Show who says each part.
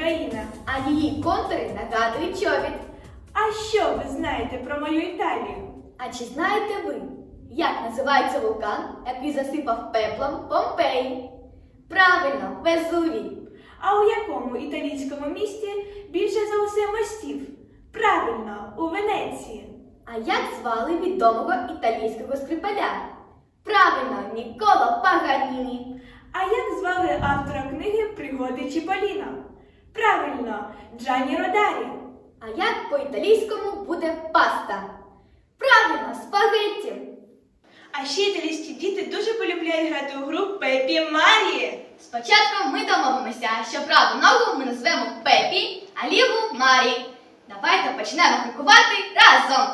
Speaker 1: країна.
Speaker 2: а її контури нагадують човід.
Speaker 1: А що ви знаєте про мою Італію?
Speaker 2: А чи знаєте ви, як називається вулкан, який засипав пеплом Помпеї? Правильно, Везувій.
Speaker 1: А у якому італійському місті більше за усе мостів? Правильно, у Венеції.
Speaker 2: А як звали відомого італійського скрипаля? Правильно, Ніколо Паганіні.
Speaker 1: А як звали автора книги Пригоди Чіполіно? Правильно, Джані Родарі.
Speaker 2: А як по-італійському буде паста? Правильно, спагетті.
Speaker 1: А ще італійські діти дуже полюбляють грати у гру Пепі Марі.
Speaker 2: Спочатку ми домовимося, що праву ногу ми назвемо Пепі, а ліву Марі. Давайте почнемо крокувати разом.